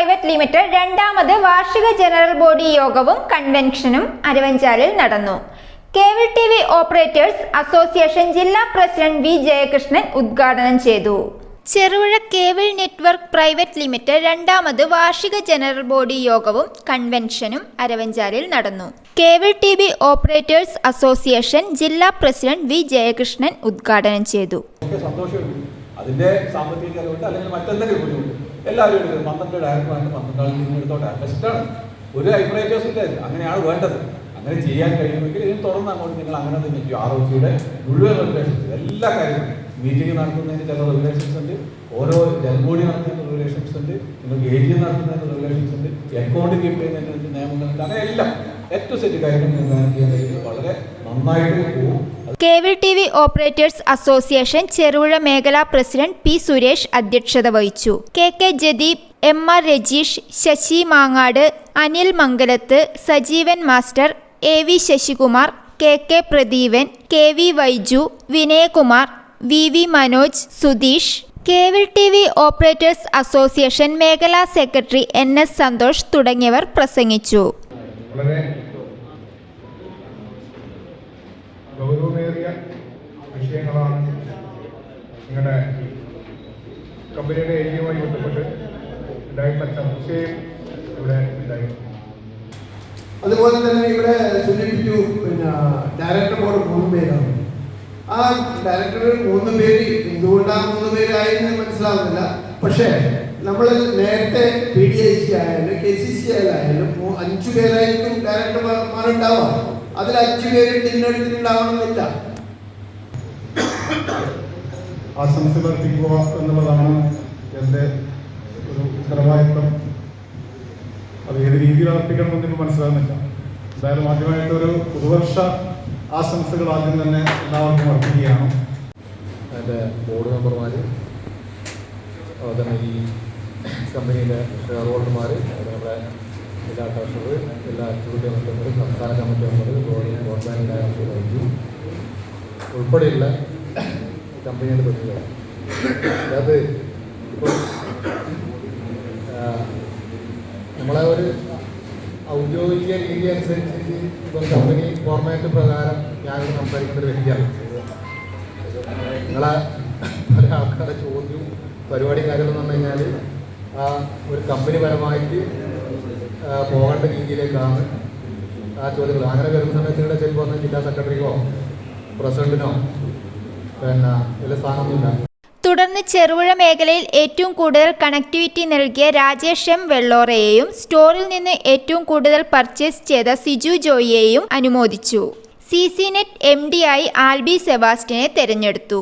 Private limited രണ്ടാമത് വാർഷിക general body യോഗവും കൺവെൻഷനും അരവഞ്ചാലിൽ നടന്നു. Cable T V operators association ജില്ലാ പ്രസിഡന്റ് വി ജയകൃഷ്ണൻ ഉദ്ഘാടനം ചെയ്തു. Cherupuzha cable network private limited രണ്ടാമത് വാർഷിക ജനറൽ ബോഡി യോഗവും കൺവെൻഷനും അരവഞ്ചാലിൽ നടന്നു. Cable T V operators association ജില്ലാ പ്രസിഡന്റ് വി ജയകൃഷ്ണൻ ഉദ്ഘാടനം ചെയ്തു. അതിന്റെ സാമ്പത്തിക അല്ലെങ്കിൽ മറ്റെന്തെങ്കിലും ബുദ്ധിമുട്ട്? എല്ലാവരും എടുക്കുന്നത് പന്ത്രണ്ട് ഡയറക്ടറാണ് പന്ത്രണ്ട് ആൾ നിങ്ങൾ എടുത്തോട്ടെ ബെസ്റ്റാണ് ഒരു അഭിപ്രായം ഇല്ല. അങ്ങനെയാണ് വേണ്ടത്. അങ്ങനെ ചെയ്യാൻ കഴിയുമെങ്കിൽ ഇതിന് തുറന്ന് അങ്ങോട്ട് നിങ്ങൾ അങ്ങനെ തന്നെ ചെയ്യും ആർ ഒ സിയുടെ മുഴുവൻ റെഗുലേഷൻസ് എല്ലാ കാര്യങ്ങളും. മീറ്റിംഗ് നടത്തുന്നതിന് ചില റെഗുലേഷൻസ് ഉണ്ട്. ഓരോ ജനബോഡി നടത്തുന്നതിന് റെഗുലേഷൻസ് ഉണ്ട്. നിങ്ങൾക്ക് എ ജി നടത്തുന്നതിന് റെഗുലേഷൻസ് ഉണ്ട്. അക്കൗണ്ട് കീപ്പ് ചെയ്യുന്നതിന് നിയമങ്ങളുണ്ട്. അങ്ങനെ എല്ലാം. ഏറ്റവും സെറ്റ് കാര്യങ്ങൾ വളരെ നന്നായിട്ട് പോകും. Cable T V operators association Cherupuzha മേഖലാ പ്രസിഡന്റ് പി സുരേഷ് അധ്യക്ഷത വഹിച്ചു. K K Jadeep M R Rajeesh Sasi Mangad Anil Mangalath Sajeevan master A V Sasikumar K K Pradeepan K V Vaiju Vinayakumar V V Manoj Sudheesh. Cable T V operators association മേഖലാ secretary N S Santhosh തുടങ്ങിയവർ പ്രസംഗിച്ചു. വിഷയങ്ങളാണ് നിങ്ങളുടെ കമ്പനിയുടെ ഏരിയയുമായി ബന്ധപ്പെട്ട് ഉണ്ടായിട്ടുള്ള ചർച്ചയും ഇവിടെ ഉണ്ടായിരുന്നു. അതുപോലെ തന്നെ ഇവിടെ സുനിപ്പിച്ചു പിന്നെ ഡയറക്ടർ ബോർഡ് മൂന്ന് പേരാണ്. ആ ഡയറക്ടർ മൂന്ന് പേര് എന്തുകൊണ്ടാണ് മൂന്ന് പേരായെന്ന് മനസ്സിലാവുന്നില്ല. പക്ഷേ നമ്മൾ നേരത്തെ പി ഡി ഐ സി ആയാലും കെ സി സി ആയാലും അഞ്ചു പേരായിരിക്കും ഡയറക്ടർമാരുണ്ടാവുക അതിൽ അഞ്ചു പേര് തിരഞ്ഞെടുത്തിട്ടുണ്ടാവണമെന്നില്ല ആശംസകൾ അർപ്പിക്കുക എന്നുള്ളതാണ് എന്റെ ഒരു ഉത്തരവാദിത്വം അത് ഏത് രീതിയിൽ അർപ്പിക്കണമെന്ന് എനിക്ക് മനസ്സിലാകുന്നില്ല. എന്തായാലും ആദ്യമായിട്ട് ഒരു പുതുവർഷ ആശംസകൾ ആദ്യം തന്നെ എല്ലാവർക്കും അർപ്പിക്കുകയാണ്. എന്റെ ബോർഡ് മെമ്പർമാർ അതുപോലെ തന്നെ ഈ കമ്പനിയിലെ ഷെയർ ഹോൾഡർമാർ നമ്മുടെ എല്ലാ ട്രഷറർ എല്ലാ എക്സിക്യൂട്ടീവ് അംഗങ്ങളും സംസ്ഥാന കമ്മിറ്റി അംഗങ്ങൾ ബ്രോഡ്ബാൻഡ് ഡയറക്ടർ ഉൾപ്പെടെയുള്ള കമ്പനിയുടെ പ്രതിനിധികൾ അത് ഇപ്പോൾ നമ്മളെ ഒരു ഔദ്യോഗിക രീതി അനുസരിച്ച് ഇപ്പം കമ്പനി ഫോർമാറ്റ് പ്രകാരം ഞാൻ സംസാരിക്കുന്ന ഒരു വ്യക്തിയാണ്. നിങ്ങളെ പല ആൾക്കാരുടെ ചോദ്യവും പരിപാടി കാര്യമെന്ന് പറഞ്ഞു കഴിഞ്ഞാൽ ആ ഒരു കമ്പനി പരമായിട്ട് പോകേണ്ട രീതിയിലേക്കാണ് ആ ചോദ്യങ്ങൾ. അങ്ങനെ വരുന്ന സമയത്ത് ഇവിടെ ചിലപ്പോൾ ജില്ലാ സെക്രട്ടറിക്കോ പ്രസിഡന്റിനോ തുടർന്ന് ചെറുപുഴ മേഖലയിൽ ഏറ്റവും കൂടുതൽ കണക്ടിവിറ്റി നൽകിയ രാജേഷ് എം വെള്ളോറയെയും സ്റ്റോറിൽ നിന്ന് ഏറ്റവും കൂടുതൽ പർച്ചേസ് ചെയ്ത സിജു ജോയിയെയും അനുമോദിച്ചു. C C net M D ആയി ആൽബി സെബാസ്റ്റിനെ തെരഞ്ഞെടുത്തു.